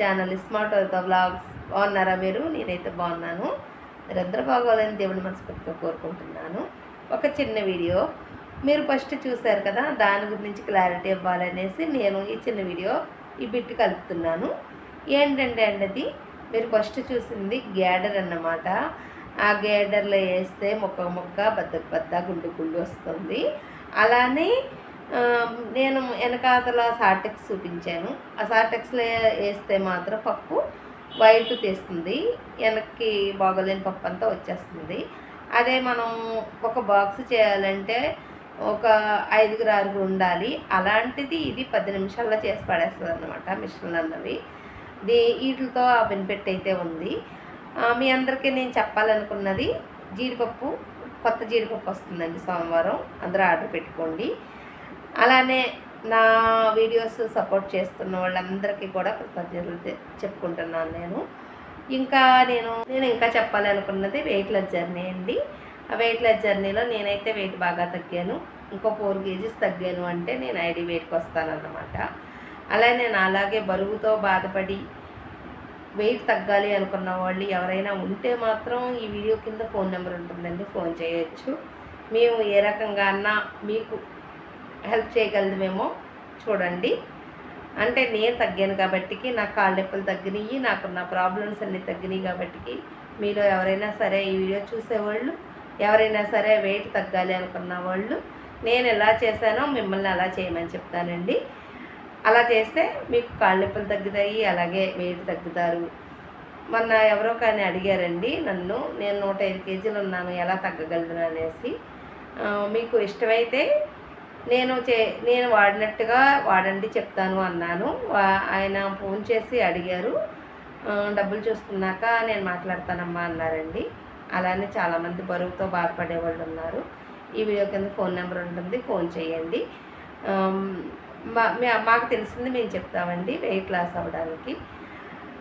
Channel smart అవుతా blogs బాగున్నారా మీరు? నేనైతే బాగున్నాను. మీరందరూ బాగోవాలని దేవుని మనస్ఫూర్తిగా కోరుకుంటున్నాను. ఒక చిన్న వీడియో. మీరు ఫస్ట్ చూశారు కదా దాని గురించి క్లారిటీ ఇవ్వాలనేసి నేను ఈ చిన్న వీడియో ఈ బిట్ కలుపుతున్నాను. ఏంటంటే అండి అది మీరు ఫస్ట్ చూసింది గ్యాడర్ అన్నమాట. ఆ గ్యాడర్లో వేస్తే మొక్క మొక్క బద్ద బద్ద గుండు గుండు వస్తుంది. అలానే నేను వెనకాతల సార్టెక్స్ చూపించాను. ఆ సార్టెక్స్లో వేస్తే మాత్రం పప్పు వైట్ తీస్తుంది. వెనక్కి బాగోలేని పప్పు అంతా వచ్చేస్తుంది. అదే మనం ఒక బాక్స్ చేయాలంటే ఒక ఐదుగురు ఆరుగురు ఉండాలి. అలాంటిది ఇది పది నిమిషాల్లో చేసి పడేస్తుంది అనమాట మిషన్లు అన్నవి. దీ వీటితో ఆ బెనిఫిట్ అయితే ఉంది. మీ అందరికీ నేను చెప్పాలనుకున్నది జీడిపప్పు కొత్త జీడిపప్పు వస్తుందండి సోమవారం. అందరూ ఆర్డర్ పెట్టుకోండి. అలానే నా వీడియోస్ సపోర్ట్ చేస్తున్న వాళ్ళందరికీ కూడా కృతజ్ఞతలు చెప్పుకుంటున్నాను నేను. ఇంకా నేను నేను ఇంకా చెప్పాలనుకున్నది వెయిట్ లెస్ జర్నీ అండి. ఆ వెయిట్ లెస్ జర్నీలో నేనైతే వెయిట్ బాగా తగ్గాను. ఇంకో ఫోర్ కేజీస్ తగ్గాను అంటే నేను ఐడి వెయిట్కి వస్తానన్నమాట. అలా నేను అలాగే బరువుతో బాధపడి వెయిట్ తగ్గాలి అనుకున్న వాళ్ళు ఎవరైనా ఉంటే మాత్రం ఈ వీడియో కింద ఫోన్ నెంబర్ ఉంటుందండి. ఫోన్ చేయొచ్చు. మేము ఏ రకంగా అన్నా మీకు హెల్ప్ చేయగలదేమో చూడండి. అంటే నేను తగ్గాను కాబట్టికి నాకు కాళ్ళ నొప్పులు తగ్గినాయి నా ప్రాబ్లమ్స్ అన్నీ తగ్గినాయి కాబట్టికి మీలో ఎవరైనా సరే ఈ వీడియో చూసేవాళ్ళు ఎవరైనా సరే వెయిట్ తగ్గాలి అనుకున్న వాళ్ళు నేను ఎలా చేశానో మిమ్మల్ని అలా చేయమని చెప్తానండి. అలా చేస్తే మీకు కాళ్ళ నొప్పులు తగ్గుతాయి అలాగే వెయిట్ తగ్గుతారు. మొన్న ఎవరో కానీ అడిగారండి నన్ను నేను నూట ఐదు కేజీలు ఉన్నాను ఎలా తగ్గగలను అనేసి. మీకు ఇష్టమైతే నేను చే నేను వాడినట్టుగా వాడండి చెప్తాను అన్నాను. ఆయన ఫోన్ చేసి అడిగారు. డబ్బులు చూసుకున్నాక నేను మాట్లాడతానమ్మా అన్నారండి. అలానే చాలామంది బరువుతో బాధపడే వాళ్ళు ఉన్నారు. ఈ వీడియో కింద ఫోన్ నెంబర్ ఉంటుంది ఫోన్ చేయండి. మా మాకు తెలిసింది మేము చెప్తామండి వెయిట్ లాస్ అవ్వడానికి.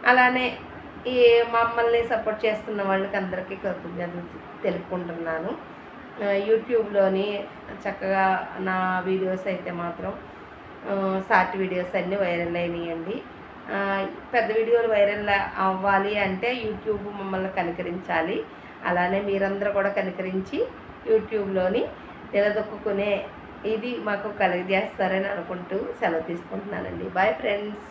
అలానే ఈ మమ్మల్ని సపోర్ట్ చేస్తున్న వాళ్ళకి అందరికీ కృతజ్ఞతలు తెలుపుకుంటున్నాను. యూట్యూబ్లోని చక్కగా నా వీడియోస్ అయితే మాత్రం షార్ట్ వీడియోస్ అన్నీ వైరల్ అయినాయండి. పెద్ద వీడియోలు వైరల్ అవ్వాలి అంటే యూట్యూబ్ మమ్మల్ని కనికరించాలి. అలానే మీరందరూ కూడా కనికరించి యూట్యూబ్లోని నిలదొక్కునే ఇది మాకు కలిగజేస్తారని అనుకుంటూ సెలవు తీసుకుంటున్నానండి. Bye friends.